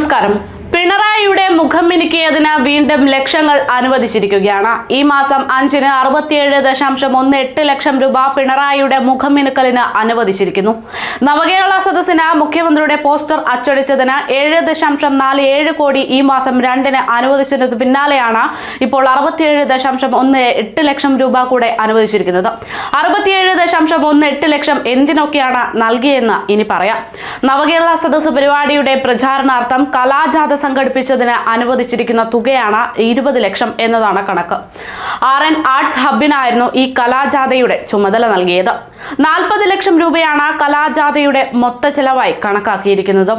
നമസ്കാരം പിണറായിയുടെ മുഖം മിനുക്കിയതിന് വീണ്ടും ലക്ഷങ്ങൾ അനുവദിച്ചിരിക്കുകയാണ്. ഈ മാസം അഞ്ചിന് അറുപത്തിയേഴ് ദശാംശം ഒന്ന് എട്ട് ലക്ഷം രൂപ പിണറായിയുടെ മുഖം മിനുക്കലിന് അനുവദിച്ചിരിക്കുന്നു. നവകേരള സദസ്സിന് മുഖ്യമന്ത്രിയുടെ പോസ്റ്റർ അച്ചടിച്ചതിന് ഏഴ് ദശാംശം നാല് ഏഴ് കോടി ഈ മാസം രണ്ടിന് അനുവദിച്ചതിന് പിന്നാലെയാണ് ഇപ്പോൾ അറുപത്തിയേഴ് ദശാംശം ഒന്ന് എട്ട് ലക്ഷം രൂപ കൂടെ അനുവദിച്ചിരിക്കുന്നത്. അറുപത്തിയേഴ് ദശാംശം ഒന്ന് എട്ട് ലക്ഷം എന്തിനൊക്കെയാണ് നൽകിയെന്ന് ഇനി പറയാം. നവകേരള സദസ്സ് പരിപാടിയുടെ പ്രചാരണാർത്ഥം കലാജാഥ സംഘടിപ്പിച്ചതിന് അനുവദിച്ചിരിക്കുന്ന തുകയാണ് ഇരുപത് ലക്ഷം എന്നതാണ് കണക്ക്. ആർ എൻ ആർട്സ് ഹബിനായിരുന്നു ഈ കലാജാഥയുടെ ചുമതല നൽകിയത്. നാൽപ്പത് ലക്ഷം രൂപയാണ് കലാജാഥയുടെ മൊത്ത ചെലവായി കണക്കാക്കിയിരിക്കുന്നത്.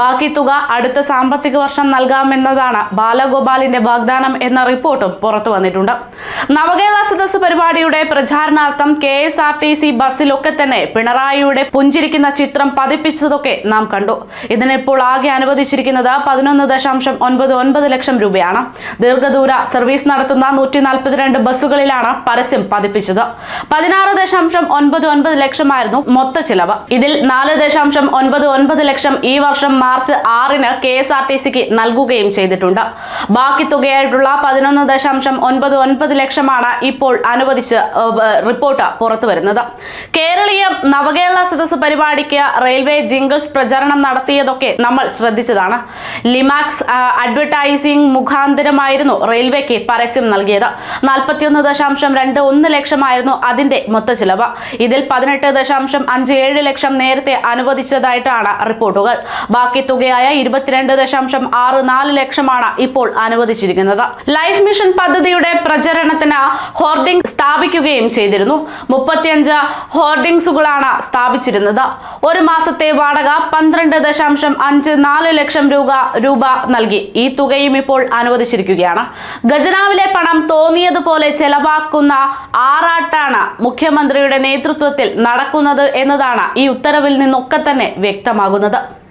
ബാക്കി തുക അടുത്ത സാമ്പത്തിക വർഷം നൽകാമെന്നതാണ് ബാലഗോപാലിന്റെ വാഗ്ദാനം എന്ന റിപ്പോർട്ടും പുറത്തു വന്നിട്ടുണ്ട്. നവകേരള സദസ് പരിപാടിയുടെ പ്രചാരണാർത്ഥം K S R T C ബസ്സിലൊക്കെ തന്നെ പിണറായിയുടെ പുഞ്ചിരിക്കുന്ന ചിത്രം പതിപ്പിച്ചതൊക്കെ നാം കണ്ടു. ഇതിനിപ്പോൾ ആകെ അനുവദിച്ചിരിക്കുന്നത് പതിനൊന്ന് ദശാംശം ഒൻപത് ഒൻപത് ലക്ഷം രൂപയാണ്. ദീർഘദൂര സർവീസ് നടത്തുന്ന നൂറ്റി നാൽപ്പത്തിരണ്ട് ബസ്സുകളിലാണ് പരസ്യം പതിപ്പിച്ചത്. പതിനാറ് ദശാംശം ഒൻപത് ഒൻപത് ലക്ഷമായിരുന്നു മൊത്ത ചിലവ്. ഇതിൽ നാല് ദശാംശം ഒൻപത് ഒൻപത് ലക്ഷം ഈ വർഷം മാർച്ച് ആറിന് കെ എസ് ആർ ടി സിക്ക് നൽകുകയും ചെയ്തിട്ടുണ്ട്. ബാക്കി തുകയായിട്ടുള്ള പതിനൊന്ന് ദശാംശം ഒൻപത് ഒൻപത് ലക്ഷമാണ് ഇപ്പോൾ അനുവദിച്ച് റിപ്പോർട്ട് പുറത്തു വരുന്നത്. കേരളീയം നവകേരള സദസ് പരിപാടിക്ക് റെയിൽവേ ജിംഗിൾസ് പ്രചരണം നടത്തിയതൊക്കെ നമ്മൾ ശ്രദ്ധിച്ചതാണ്. ലിമാക്സ് ആ, അഡ്വർടൈസിംഗ് മുഖാന്തരമായിരുന്നു റെയിൽവേക്ക് പരസ്യം നൽകിയത്. നാൽപ്പത്തിയൊന്ന് ദശാംശം രണ്ട് ഒന്ന് ലക്ഷമായിരുന്നു അതിന്റെ മൊത്ത ചിലവ്. ഇതിൽ പതിനെട്ട് ദശാംശം അഞ്ച് ഏഴ് ലക്ഷം നേരത്തെ അനുവദിച്ചതായിട്ടാണ് റിപ്പോർട്ടുകൾ. ബാക്കി തുകയായ ഇരുപത്തിരണ്ട് ദശാംശം ആറ് നാല് ലക്ഷമാണ് ഇപ്പോൾ അനുവദിച്ചിരിക്കുന്നത്. ലൈഫ് മിഷൻ പദ്ധതിയുടെ പ്രചരണത്തിന് ഹോർഡിംഗ് സ്ഥാപിക്കുകയും ചെയ്തിരുന്നു. മുപ്പത്തിയഞ്ച് ഹോർഡിങ്സുകളാണ് സ്ഥാപിച്ചിരുന്നത്. ഒരു മാസത്തെ വാടക പന്ത്രണ്ട് ദശാംശം അഞ്ച് നാല് ലക്ഷം രൂപ രൂപ നൽകി. ഈ തുകയും ഇപ്പോൾ അനുവദിച്ചിരിക്കുകയാണ്. ഖജനാവിലെ പണം തോന്നിയതുപോലെ ചെലവാക്കുന്ന ആറാട്ടാണ് മുഖ്യമന്ത്രിയുടെ നേതൃത്വത്തിൽ നടക്കുന്നത് എന്നതാണ് ഈ ഉത്തരവിൽ നിന്നൊക്കെ തന്നെ വ്യക്തമാകുന്നത്.